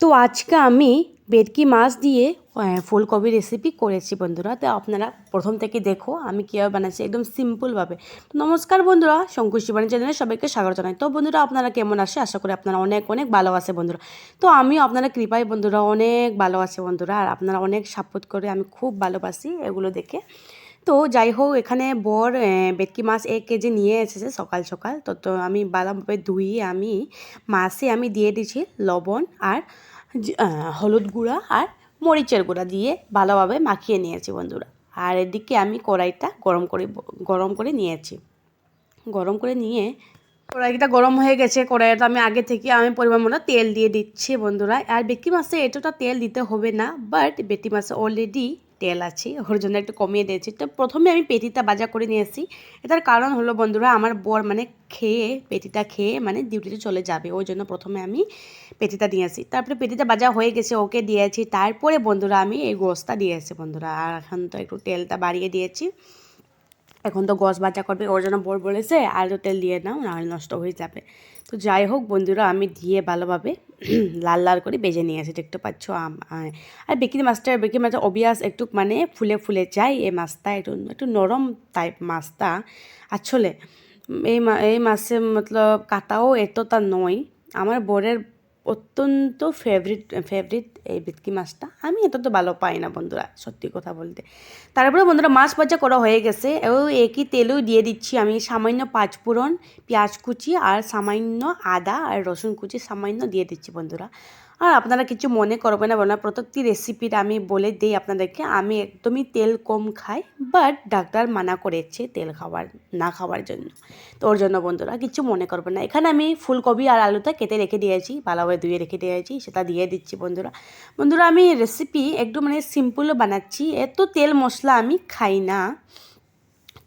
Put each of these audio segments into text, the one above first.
তো আজকে আমি বেটকি মাছ দিয়ে ফুলকপি রেসিপি করেছি বন্ধুরা। তো আপনারা প্রথম থেকে দেখো আমি কীভাবে বানাচ্ছি একদম সিম্পলভাবে নমস্কার বন্ধুরা শঙ্কু জীবনী চ্যানেলে সবাইকে স্বাগত জানাই। তো বন্ধুরা, আপনারা কেমন আসে আশা করি আপনারা অনেক অনেক ভালো আছে বন্ধুরা। তো আমিও আপনারা কৃপায় বন্ধুরা অনেক ভালো আছে বন্ধুরা। আর আপনারা অনেক সাপোর্ট করে আমি খুব ভালোবাসি এগুলো দেখে। তো যাই হোক এখানে বর বেটকি মাছ এক কেজি নিয়ে এসেছে সকাল সকাল। তো তো আমি ভালোভাবে ধুয়ে আমি মাছে আমি দিয়ে দিয়েছি লবণ আর হলুদ গুঁড়া আর মরিচের গুঁড়া দিয়ে ভালোভাবে মাখিয়ে নিয়েছি বন্ধুরা। আর এদিকে আমি কড়াইটা গরম করে গরম করে নিয়েছি। গরম করে নিয়ে কড়াইটা গরম হয়ে গেছে, কড়াইটা আমি আগে থেকে আমি পরিমাণ মতো তেল দিয়ে দিচ্ছি বন্ধুরা। আর বেটকি মাছে এতটা তেল দিতে হবে না বাট বেটি মাছে অলরেডি তেল আছে, ওর জন্য একটু কমিয়ে দিয়েছি। তো প্রথমে আমি পেটিটা বাজা করে নিয়ে আসি। এটার কারণ হলো বন্ধুরা, আমার বর মানে খেয়ে, পেটিটা খেয়ে মানে ডিউটিতে চলে যাবে। ওই জন্য প্রথমে আমি পেটিটা আসি। তারপরে পেটিটা বাজা হয়ে গেছে, ওকে দিয়েছি তারপরে বন্ধুরা আমি এই গোসটা আসি বন্ধুরা। আর এখন তো একটু তেলটা বাড়িয়ে দিয়েছি। এখন তো গছ বাজা করবে, ওর জন্য বর বলেছে আর তো তেল দিয়ে নাও, নাহলে নষ্ট হয়ে যাবে। তো যাই হোক বন্ধুরা, আমি দিয়ে ভালোভাবে লাল লাল করে বেজে নিয়েছি দেখতে পাচ্ছ আম- আর বেকিং মাছটা বেকিং মাছটা অবিয়াস একটু মানে ফুলে ফুলে যায়, এই মাছটা একটু একটু নরম টাইপ মাছটা। আসলে এই মা, এই মাছে মতলব কাটাও এতটা নয়, আমার বরের অত্যন্ত ফেভারিট ফেভারিট এই ভেটকি মাছটা। আমি এত তো ভালো পাই না বন্ধুরা, সত্যি কথা বলতে। তারপরে বন্ধুরা মাছ ভাজা করা হয়ে গেছে। ও একই তেলও দিয়ে দিচ্ছি আমি সামান্য পাঁচফোড়ন পেঁয়াজ কুচি আর সামান্য আদা আর রসুন কুচি সামান্য দিয়ে দিচ্ছি বন্ধুরা। আর আপনারা কিছু মনে করবেন না বন্ধুরা প্রত্যেকটি রেসিপির আমি বলে দিই আপনাদেরকে। আমি একদমই তেল কম খাই বাট ডাক্তার মানা করেছে তেল খাওয়ার, না খাওয়ার জন্য। তো ওর জন্য বন্ধুরা কিছু মনে করবেন না। এখানে আমি ফুলকপি আর আলুটা কেটে রেখে দিয়েছি, ভালোভাবে ধুয়ে রেখে দিয়েছি, সেটা দিয়ে দিচ্ছি বন্ধুরা। বন্ধুরা আমি রেসিপি একটু মানে সিম্পলও বানাচ্ছি, এত তেল মশলা আমি খাই না।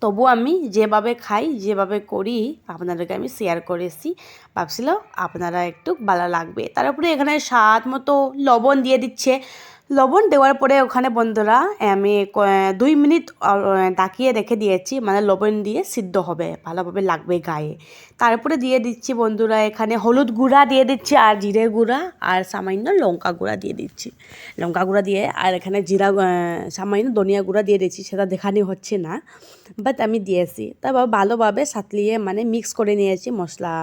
তবু আমি যেভাবে খাই, যেভাবে করি, আপনাদেরকে আমি শেয়ার করেছি। ভাবছিল আপনারা একটু ভালো লাগবে। তার উপরে এখানে স্বাদ মতো লবণ দিয়ে দিচ্ছে। লবণ দেওয়ার পরে ওখানে বন্ধুরা, আমি দুই মিনিট ডাকিয়ে রেখে দিয়েছি মানে লবণ দিয়ে সিদ্ধ হবে, ভালোভাবে লাগবে গায়ে। তারপরে দিয়ে দিচ্ছি বন্ধুরা, এখানে হলুদ গুঁড়া দিয়ে দিচ্ছি, আর জিরে গুঁড়া, আর সামান্য লঙ্কা গুঁড়া দিয়ে দিচ্ছি। লঙ্কা গুঁড়া দিয়ে, আর এখানে জিরা সামান্য ধনিয়া গুঁড়া দিয়ে দিচ্ছি সেটা দেখানি হচ্ছে না, বাট আমি দিয়েছি। তারপর ভালোভাবে সাতলিয়ে মানে মিক্স করে নিয়েছি মশলা,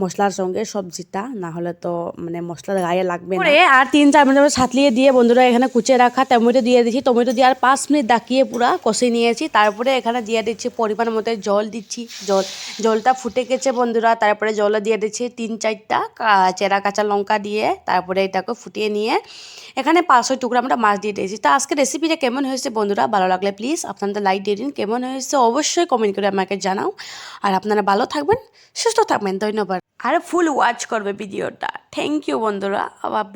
মশলার সঙ্গে সবজিটা না হলে তো মানে মশলার গায়ে লাগবে আর তিন, চার মিনিট সাতলিয়ে দিয়ে বন্ধুরা এখানে কুচে রাখা, টমেটো দিয়ে দিচ্ছি টমেটো দিয়ে আর পাঁচ মিনিট ডাকিয়ে পুরা কষে নিয়েছি। তারপরে এখানে দিয়ে দিচ্ছি পরিমাণ মতো জল দিচ্ছি। জল, জলটা ফুটে গেছে বন্ধুরা, তারপরে জল দিয়ে দিচ্ছি তিন চারটা চেরা কাঁচা লঙ্কা দিয়ে, তারপরে এটাকে ফুটিয়ে নিয়ে এখানে পাঁচশো টুকরা আমরা মাছ দিয়ে দিয়েছি। তো আজকে রেসিপিটা কেমন হয়েছে বন্ধুরা? ভালো লাগলে প্লিজ আপনাদের লাইক দিয়ে দিন। কেমন হয়েছে অবশ্যই কমেন্ট করে আমাকে জানাও। আর আপনারা ভালো থাকবেন, সুস্থ থাকবেন। ধন্যবাদ। আর ফুল ওয়াচ করবে ভিডিওটা থ্যাংক ইউ বন্ধুরা।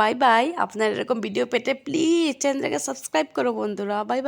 বাই বাই আপনার এরকম ভিডিও পেতে প্লিজ চ্যানেলটাকে সাবস্ক্রাইব করো বন্ধুরা। Bye bye.